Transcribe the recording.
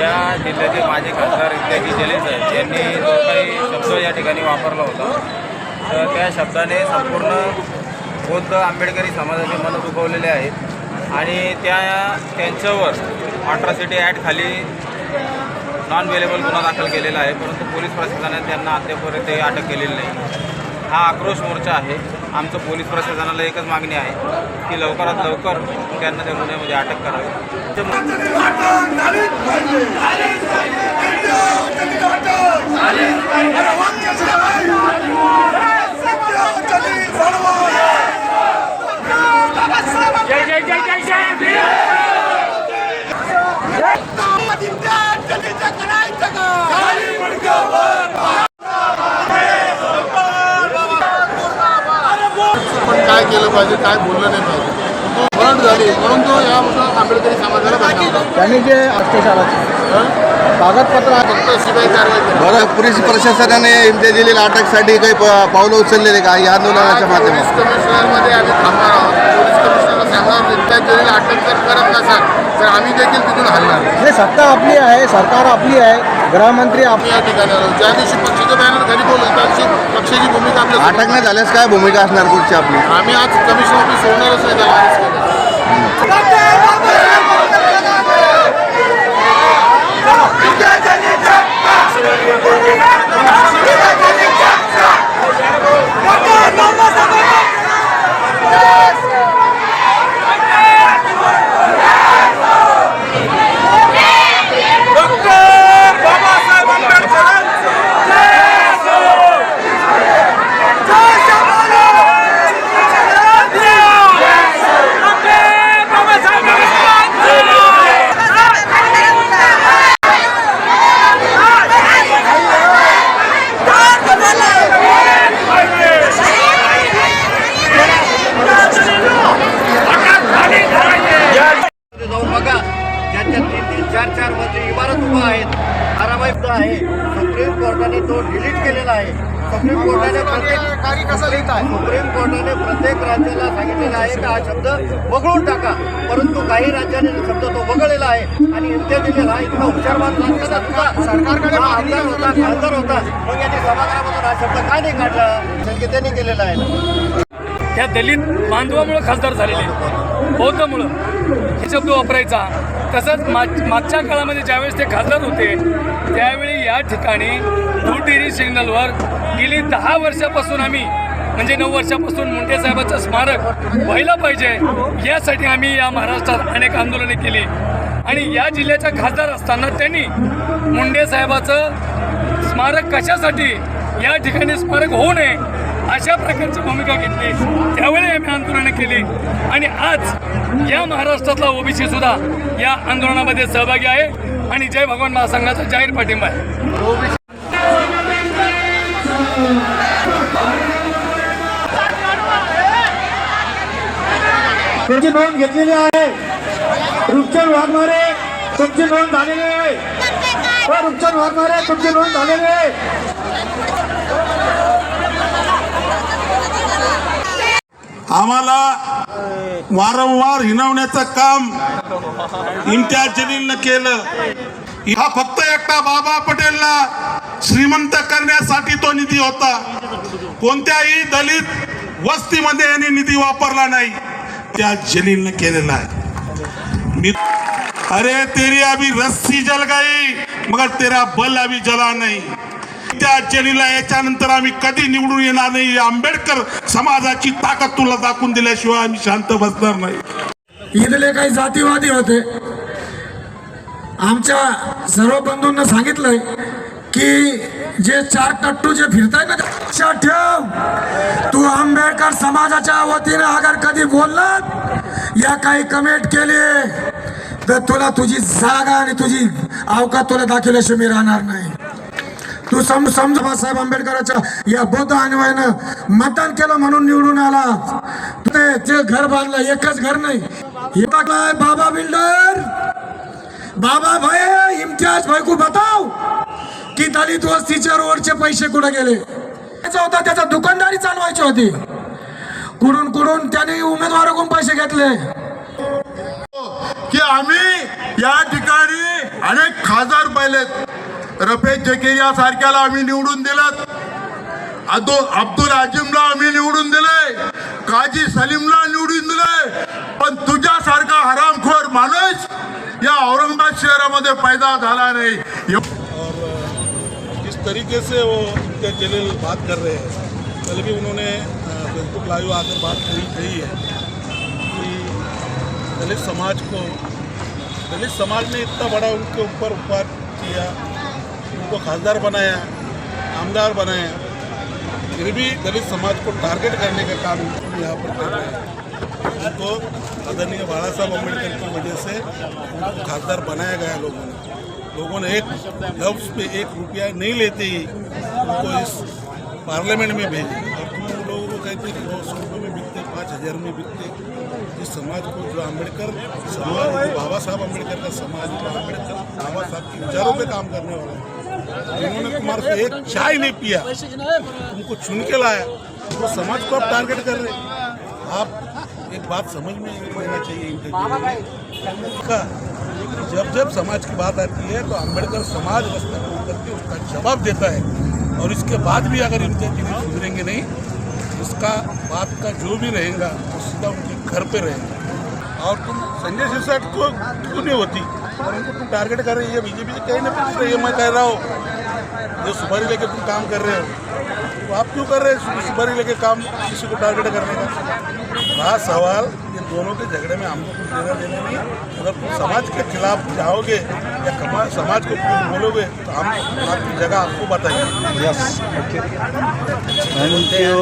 या जिल्ह्याचे माजी खासदार इत्यादी जलील आहेत यांनी जो काही शब्द या ठिकाणी वापरला होता तर त्या शब्दाने संपूर्ण बौद्ध आंबेडकरी समाजाचे मन दुखवलेले आहेत. आणि त्या त्यांच्यावर अट्रॉसिटी ॲक्ट खाली नॉन वेलेबल गुन्हा दाखल केलेला आहे परंतु पोलीस प्रशासनाने त्यांना अद्यापर्यंत अटक केलेली नाही. हा आक्रोश मोर्चा आहे. आमचं पोलीस प्रशासनाला एकच मागणी आहे की लवकरात लवकर त्यांना त्या गुन्ह्यामध्ये अटक करावी ते जय जय जय जय जय भीम पण काय केलं पाहिजे काय बोललं नाही पाहिजे. झाली आंबेडकरी समाजाला. त्यांनी जे अष्टशालाचे हं? कागदपत्र आहे फक्त सीबीआय कारवाई केली. बरं पोलीस प्रशासनाने इम्तियाज अटकसाठी काही प- पावलं उचललेले का? या आंदोलनाच्या आज माध्यमातून. पोलीस कमिशनरमध्ये आम्ही थांबणार आहोत. पोलीस कमिशनरला सांगणार इम्तियाज जलील अटक जर करत नसाल तर आम्ही देखील तिथून हलणार. हे सत्ता आपली आहे सरकार आपली आहे. गृहमंत्री आप आम्ही या ठिकाणी आलो. ज्या दिवशी पक्षाचं बॅनर त्या दिवशी पक्षाची भूमिका अटक नाही झाल्यास काय भूमिका असणार पुढची आपली? आम्ही आज कमिशन ऑफिस सोडणारच नाही त्याला. चार चारमध्ये इमारत उभा आहेत धारावाही आहे. सुप्रीम कोर्टाने तो डिलीट केलेला आहे. सुप्रीम कोर्टाने प्रत्येक कार्य कसं लिहित आहे सुप्रीम कोर्टाने प्रत्येक राज्याला सांगितलेलं आहे का हा शब्द वगळून टाका. परंतु काही राज्याने शब्द तो वगळलेला आहे आणि इम्तियाज हा इतका हुशार माणूस असताना सुद्धा सरकारकडे मागणी आमदार होता खासदार होता. मग यांनी सभागृहामधून हा शब्द का नाही काढला? त्यांनी केलेला आहे. त्या दलित बांधवामुळं खासदार झालेले. बौद्धमुळं. हे शब्द वापरायचा. तसंच माग मागच्या काळामध्ये ज्यावेळेस ते खासदार होते त्यावेळी या ठिकाणी दुटेरी सिग्नलवर गेली दहा वर्षापासून आम्ही म्हणजे नऊ वर्षापासून मुंडे साहेबाचं स्मारक व्हायला पाहिजे यासाठी आम्ही या महाराष्ट्रात अनेक आंदोलने केली. आणि या जिल्ह्याचा खासदार असताना त्यांनी मुंडे साहेबाचं स्मारक कशासाठी या ठिकाणी स्मारक होऊ नये अशा प्रकारची भूमिका घेतली. त्यावेळी आम्ही आंदोलनं केली. आणि आज या महाराष्ट्रातला ओबीसी सुद्धा या आंदोलनामध्ये सहभागी आहे. आणि जय भगवान महासंघाचा जाहीर पाठिंबा आहे. तुमची नोंद घेतलेली आहे. रुपचन वाघमारे तुमची नोंद झालेली आहे. हो, रुपचन वाघमारे तुमची नोंद झालेली आहे. आम्हाला वारंवार हिनवण्याचं काम इम्तियाज जलीलनं केलं. हा फक्त एकटा बाबा पटेलला श्रीमंत करण्यासाठी तो निधी होता. कोणत्याही दलित वस्तीमध्ये यांनी निधी वापरला नाही. त्या जलीलनं केलेला आहे. मी अरे तेरी अभी रस्सी जल गई मगर तेरा बल अभी जला नाही. त्या जलीला याच्यानंतर आम्ही कधी निवडून येणार नाही आंबेडकर समाजाची ताकद तुला दाखवून दिल्याशिवाय आम्ही शांत बसणार नाही. इथले काही जातीवादी होते. आमच्या सर्व बंधूंना सांगितलंय की जे चार टट्टू जे फिरताय ना लक्षात ठेव. तू आंबेडकर समाजाच्या वतीने अगर कधी बोललात या काही कमेंट केली तर तुला तुझी जागा आणि तुझी अवकात तुला दाखवल्याशिवाय मी राहणार नाही. तू सम समज बाबासाहेब आंबेडकरांच्या. या बौद्ध अनुयायानं मतदान केलं म्हणून निवडून आला. ते ते घर बांधलं एकच घर नाही. हे बाबा बिल्डर. बाबा भाई इम्तियाज भाई को बताव की दलित वस्तीच्या रोडचे पैसे कुठे गेले? त्याचा होता त्याचा दुकानदारी चालवायची होती. कुडून कुडून त्याने उमेदवाराकडून पैसे घेतले. की आम्ही या ठिकाणी अनेक खासदार पाहिलेत. रफेज जकेरिया सारख्याला आम्ही निवडून दिलं अब्दुल अब्दुल आजिमला आम्ही निवडून दिले. काजी सलीमला निवडून दिले. पण तुझ्यासारखा हरामखोर माणूस या औरंगाबाद शहरामध्ये पैदा झाला नाही. एव- जिस तरीके से वो इम्तियाज जलील बात कर रहे हैं कल भी उन्होंने फेसबुक लाइव आकर बात कही कही है कि दलित समाज को दलित समाज ने इतना बड़ा उनके ऊपर उपकार किया उनको खासदार बनाया, आमदार बनाया, फिर भी दलित समाज को टारगेट करने का काम यहाँ पर कर रहे हैं। उनको आदरणीय बाला साहब अंबेडकर की वजह से उनको खासदार बनाया गया लोगों ने। लोगों ने एक लफ्स पे एक रुपया नहीं लेते ही उनको इस पार्लियामेंट में भेजे। और तुम लोगों को कहते कि दो सौ रुपये में बिकते, पाँच हज़ार में बिकते। इस समाज को जो अंबेडकर समाज, बाबा साहब अंबेडकर का समाज बाबा साहब के विचारों पे काम करने वाला है। जिन्होंने तुम्हारे से एक चाय नहीं पिया, तुमको चुन के लाया वो समाज को आप टारगेट कर रहे आप एक बात समझ में लेना चाहिए का जब जब समाज की बात आती है तो अंबेडकर समाज रास्ता खोल करके उसका जवाब देता है। और इसके बाद भी अगर इनके जिन्हें सुधरेंगे नहीं उसका बात का जो भी रहेगा, वो सीधा उनके घर पे रहेगा। और तुम संजय सिरसाट को क्यों नहीं होती? और उनको तुम टारगेट कर रही है बीजेपी से। कहीं ना पूछ रही है मैं कह रहा हूँ जो सुपारी लेके तुम काम कर रहे हो तो आप क्यों कर रहे हो सुपारी लेके काम किसी को टारगेट करने का? रहा सवाल ये दोनों के झगड़े में हमको कुछ लेना देना नहीं अगर तुम समाज के खिलाफ जाओगे या कमा- समाज को कुछ बोलोगे तो हम आपकी जगह आपको बताएँगे। थँक्यू